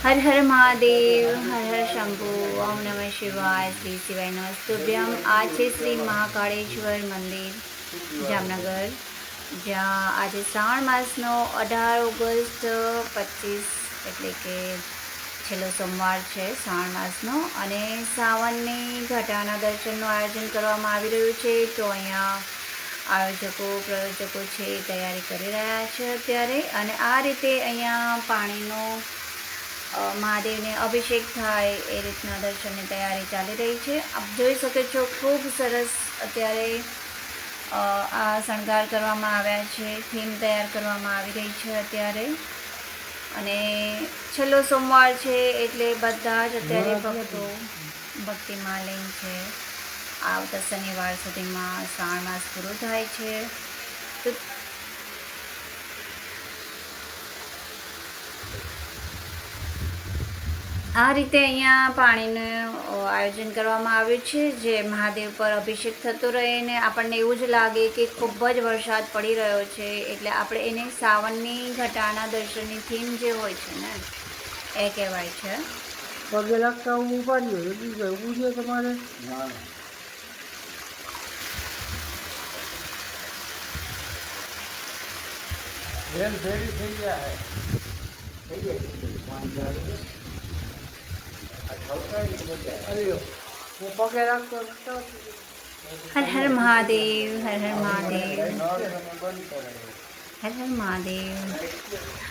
હર હર મહાદેવ હર હર શંભુ ઓમ નમઃ શિવાય શ્રી શિવાય નમસ્તુભ્યમ આ છે શ્રી મહાકાળેશ્વર મંદિર જામનગર જ્યાં આજે શ્રાવણ માસનો અઢાર ઓગસ્ટ પચીસ એટલે કે છેલ્લો સોમવાર છે શ્રાવણ માસનો અને સાવનની ઘટાના દર્શનનું આયોજન કરવામાં આવી રહ્યું છે. તો અહીંયા આયોજકો, પ્રયોજકો છે, તૈયારી કરી રહ્યા છે અત્યારે, અને આ રીતે અહીંયા પાણીનો મહાદેવને અભિષેક થાય એ રીતના દર્શનની તૈયારી ચાલી રહી છે. આપ જોઈ શકો છો ખૂબ સરસ અત્યારે આ શણગાર કરવામાં આવ્યા છે. થીમ તૈયાર કરવામાં આવી રહી છે અત્યારે. અને છેલ્લો સોમવાર છે એટલે બધા જ અત્યારે ભક્તો ભક્તિમાં લઈને છે. આવતા શનિવાર સુધીમાં શ્રાવણ માસ પૂરો થાય છે. તો આ રીતે અહીંયા પાણીનું આયોજન કરવામાં આવ્યું છે જે મહાદેવ પર અભિષેક થતો રહે ને આપણને એવું જ લાગે કે ખૂબ જ વરસાદ પડી રહ્યો છે એટલે આપણે એને સાવનની ઘટાના દર્શનની થીમ જે હોય છે ને એ કહેવાય છે. પગે લાગતા હું બીજું ઊભું છે તમારે? ફેરી થઈ ગયા લાગતો નતો. હર હર મહાદેવ હર હર મહાદેવ હર હર મહાદેવ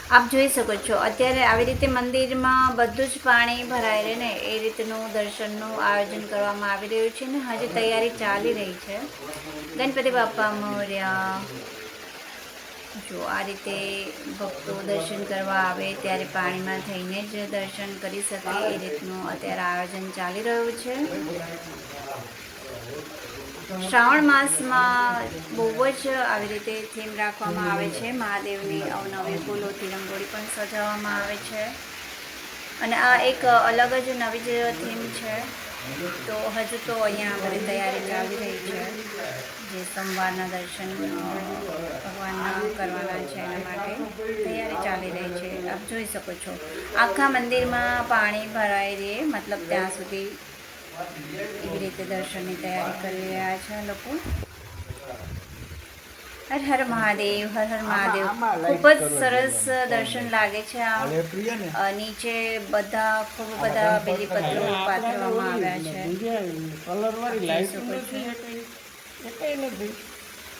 આપ જોઈ શકો છો, અત્યારે આવી રીતે મંદિરમાં બધું જ પાણી ભરાય રહે ને, એ રીતનું દર્શનનું આયોજન કરવામાં આવી રહ્યું છે ને હજી તૈયારી ચાલી રહી છે. ગણપતિ બાપા, મોર્યા જો આ રીતે ભક્તો દર્શન કરવા આવે ત્યારે પાણીમાં થઈને જ દર્શન કરી શકે એ રીતનું અત્યારે આયોજન ચાલી રહ્યું છે. શ્રાવણ માસમાં બહુ જ આવી રીતે થીમ રાખવામાં આવે છે. મહાદેવની અવનવી ફૂલોથી રંગોળી પણ સજાવવામાં આવે છે. અને આ એક અલગ જ નવી જ થીમ છે. તો હજુ તો અહીંયા બધી તૈયારી ચાલી રહી છે. જે સોમવારના દર્શન ભગવાનના કરવાના છે એના માટે તૈયારી ચાલી રહી છે. આપ જોઈ શકો છો. આખા મંદિરમાં પાણી ભરાઈ રહે, મતલબ ત્યાં સુધી એવી રીતે દર્શનની તૈયારી કરી રહ્યા છે લોકો. હર હર મહાદેવ હર હર મહાદેવ. ખૂબ જ સરસ દર્શન લાગે છે આ નીચે બધા ખૂબ બધા બેલીપત્રો પાથરવામાં આવ્યા છે.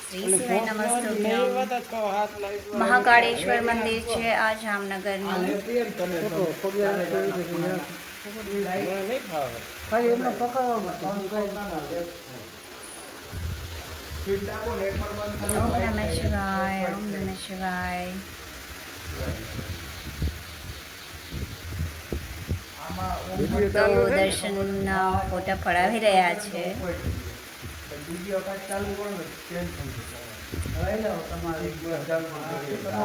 શ્રી શિવાય નમસ્તુભ્યમ મહાકાળેશ્વર મંદિર છે આ જામનગરનું. ખાલી એમને પકડવાનું ઓમ નમઃ શિવાય ઓમ નમઃ શિવાય ભક્તો દર્શનના ફોટા પડાવી રહ્યા છે વીડિયો કાંઈક ચાલુ કરો ને ચેન્જ થઈ જશે હવે લો તમારે ત્રણ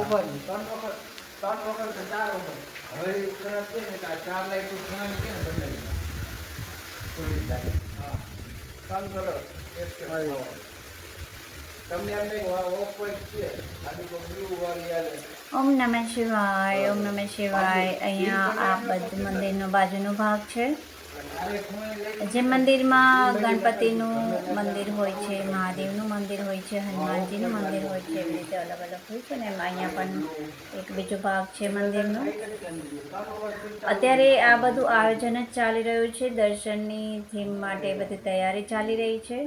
વખત ત્રણ વખત કે ચાર વખત હવે એ ખરાબ છે ને કે આ ચાર લાઈટો ખરાબ છે ને બદલાઈ જાય. થોડી જાય. હા કામ કરો એક ઓમ નમઃ શિવાય ઓમ નમઃ શિવાય. અહીંયા આ બધું મંદિરનો બાજુનો ભાગ છે. જે મંદિરમાં ગણપતિનું મંદિર હોય છે મહાદેવનું મંદિર હોય છે હનુમાનજીનું મંદિર હોય છે એવી રીતે અલગ અલગ હોય છે ને એમાં અહીંયા પણ એક બીજો ભાગ છે મંદિરનો. અત્યારે આ બધું આયોજન જ ચાલી રહ્યું છે. દર્શનની થીમ માટે બધી તૈયારી ચાલી રહી છે.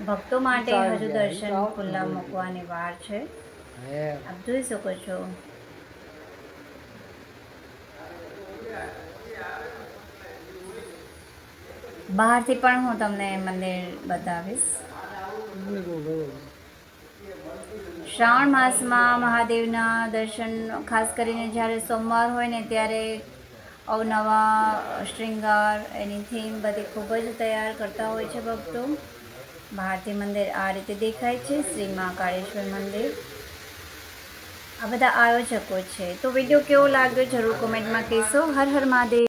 ભક્તો માટે હજુ દર્શન ખુલ્લા મૂકવાની વાર છે. આપ જોઈ શકો છો. બહારથી પણ હું તમને મંદિર બતાવીશ. શ્રાવણ માસમાં મહાદેવના દર્શન ખાસ કરીને જ્યારે સોમવાર હોય ને ત્યારે અવનવા શ્રૃંગાર એની થીમ બધી ખૂબ જ તૈયાર કરતા હોય છે ભક્તો. બહારથી મંદિર આ રીતે દેખાય છે, શ્રી મહાકાળેશ્વર મંદિર. આ બધા આયોજકો છે. તો વીડિયો કેવો લાગ્યો? જરૂર કોમેન્ટમાં કહેશો. હર હર મહાદેવ.